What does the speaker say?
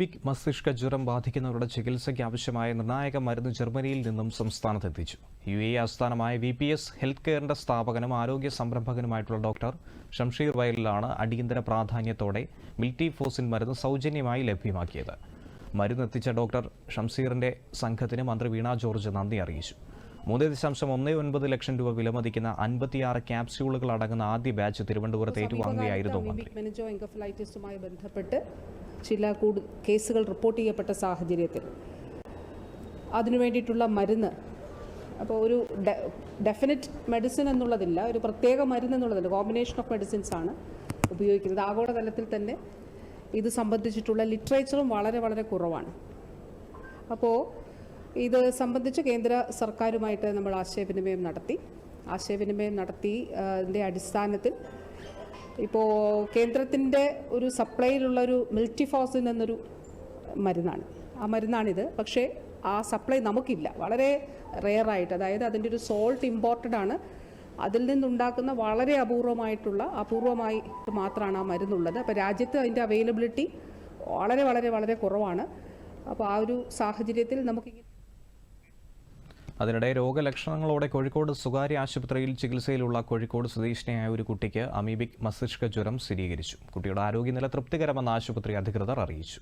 Big മസ്തിഷ്ക ജ്വരം ബാധിക്കുന്നവരുടെ ചികിത്സയ്ക്ക് ആവശ്യമായ നിർണായക മരുന്ന് ജർമ്മനിയിൽ നിന്നും സംസ്ഥാനത്തെത്തിച്ചു. യു എ ആസ്ഥാനമായ വി പി എസ് ഹെൽത്ത് കെയറിന്റെ സ്ഥാപകനും ആരോഗ്യ സംരംഭകനുമായിട്ടുള്ള ഡോക്ടർ ഷംഷീർ വയലിലാണ് അടിയന്തര പ്രാധാന്യത്തോടെ മിൽറ്റി ഫോസിൻ മരുന്ന് സൗജന്യമായി ലഭ്യമാക്കിയത്. മരുന്ന് എത്തിച്ച ഡോക്ടർ ഷംസീറിന്റെ സംഘത്തിന് മന്ത്രി വീണ ജോർജ് നന്ദി അറിയിച്ചു. മൂന്ന് ദശാംശം ഒന്ന് ഒൻപത് ലക്ഷം രൂപ വിലമതിക്കുന്ന അൻപത്തിയാറ് ക്യാപ്സ്യൂളുകൾ അടങ്ങുന്ന ആദ്യ ബാച്ച് തിരുവനന്തപുരത്ത് ഏറ്റുവാങ്ങുകയായിരുന്നു മന്ത്രി. മെനിജോ ബന്ധപ്പെട്ട് ചില കൂടു കേസുകൾ റിപ്പോർട്ട് ചെയ്യപ്പെട്ട സാഹചര്യത്തിൽ. അതിനു വേണ്ടിയിട്ടുള്ള മരുന്ന്. അപ്പോൾ ഒരു ഡെഫിനറ്റ് മെഡിസിൻ എന്നുള്ളതില്ല ഒരു പ്രത്യേക മരുന്ന് എന്നുള്ളതില്ല കോമ്പിനേഷൻ ഓഫ് മെഡിസിൻസ് ആണ് ഉപയോഗിക്കുന്നത്. ആഗോളതലത്തിൽ തന്നെ ഇത് സംബന്ധിച്ചിട്ടുള്ള ലിറ്ററേച്ചറും വളരെ വളരെ കുറവാണ്. അപ്പോൾ ഇത് സംബന്ധിച്ച് കേന്ദ്ര സർക്കാരുമായിട്ട് നമ്മൾ ആശയവിനിമയം നടത്തി. ആശയവിനിമയം നടത്തി അടിസ്ഥാനത്തിൽ ഇപ്പോൾ കേന്ദ്രത്തിന്റെ ഒരു സപ്ലൈയിലുള്ള ഒരു മിൽറ്റിഫോസിൻ എന്നൊരു മരുന്നാണ്. ആ മരുന്നാണിത്. പക്ഷേ ആ സപ്ലൈ നമുക്കില്ല. വളരെ റെയറായിട്ട് അതായത് അതിന്റെ ഒരു സോൾട്ട് ഇമ്പോർട്ടഡ് ആണ്. അതിൽ നിന്നുണ്ടാക്കുന്ന വളരെ അപൂർവമായിട്ടുള്ള അപൂർവമായി മാത്രമാണ് ആ മരുന്നുള്ളത്. അപ്പോൾ രാജ്യത്ത് അതിന്റെ അവൈലബിലിറ്റി വളരെ വളരെ വളരെ കുറവാണ്. അപ്പോൾ ആ ഒരു സാഹചര്യത്തിൽ നമുക്ക് അതിനിടെ രോഗലക്ഷണങ്ങളോടെ കോഴിക്കോട് സ്വകാര്യ ആശുപത്രിയിൽ ചികിത്സയിലുള്ള കോഴിക്കോട് സ്വദേശിനിയായ ഒരു കുട്ടിക്ക് അമീബിക് മസ്തിഷ്ക ജ്വരം സ്ഥിരീകരിച്ചു. കുട്ടിയുടെ ആരോഗ്യനില തൃപ്തികരമെന്ന് ആശുപത്രി അധികൃതർ അറിയിച്ചു.